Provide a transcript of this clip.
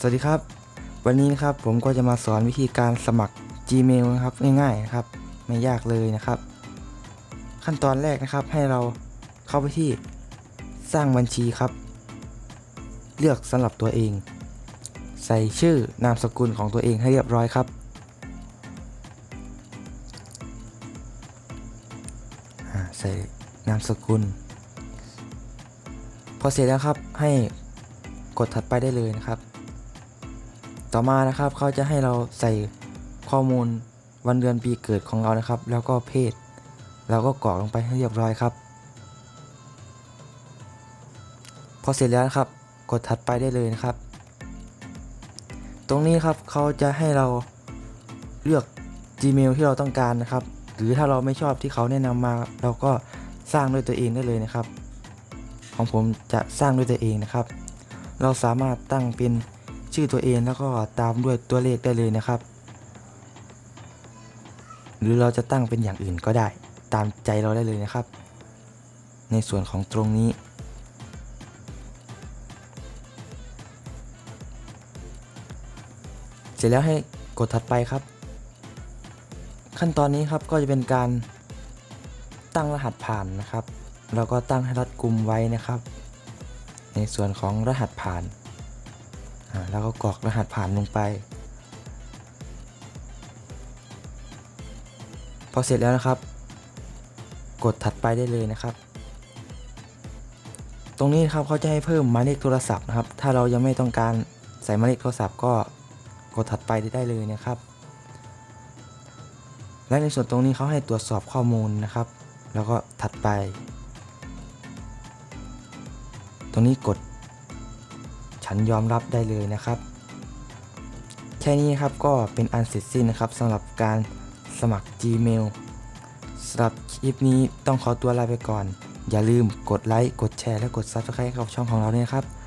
สวัสดีครับ วันนี้นะครับผมก็จะมาสอนวิธีการสมัคร Gmail นะครับง่ายๆนะครับ ไม่ยากเลยนะครับ ขั้นตอนแรกนะครับให้เราเข้าไปที่สร้างบัญชีครับ เลือกสำหรับตัวเอง ใส่ชื่อนามสกุลของตัวเองให้เรียบร้อยครับใส่นามสกุล พอเสร็จแล้วครับให้กดถัดไปได้เลยนะครับ ต่อมานะครับเขาจะให้เราใส่ข้อมูลวันเดือนปีเกิดของเรานะครับ แล้วก็เพศ เราก็กรอกลงไปให้เรียบร้อยครับ พอเสร็จแล้วนะครับ กดถัดไปได้เลยนะครับ ตรงนี้ครับเขาจะให้เราเลือก Gmail ที่เราต้องการนะครับ หรือถ้าเราไม่ชอบที่เขาแนะนำมา เราก็สร้างด้วยตัวเองได้เลยนะครับ ของผมจะสร้างด้วยตัวเองนะครับ เราสามารถตั้งเป็น ชื่อตัวเองแล้วก็ตามด้วยตัวเลขได้เลยนะครับ หรือเราจะตั้งเป็นอย่างอื่นก็ได้ตามใจเราได้เลยนะครับ ในส่วนของตรงนี้ เสร็จแล้วให้กดถัดไปครับ ขั้นตอนนี้ครับก็จะเป็นการตั้งรหัสผ่านนะครับ เราก็ตั้งให้รัดกุมไว้นะครับ ในส่วนของรหัสผ่าน แล้วก็กรอกรหัสผ่านลงไป พอเสร็จแล้วนะครับ กดถัดไปได้เลยนะครับ ตรงนี้ครับเขาจะให้เพิ่มหมายเลขโทรศัพท์นะครับ ถ้าเรายังไม่ต้องการใส่หมายเลขโทรศัพท์ก็กดถัดไปได้เลยนะครับ และในส่วนตรงนี้เขาให้ตรวจสอบข้อมูลนะครับ แล้วก็ถัดไป ตรงนี้กด ฉันยอมรับได้เลยนะครับ แค่นี้ครับก็เป็นอันเสร็จสิ้นนะครับสำหรับการสมัคร Gmail สำหรับคลิปนี้ต้องขอตัวลาไปก่อน อย่าลืมกดไลค์ กดแชร์ และกด Subscribe กับช่องของเราด้วยครับ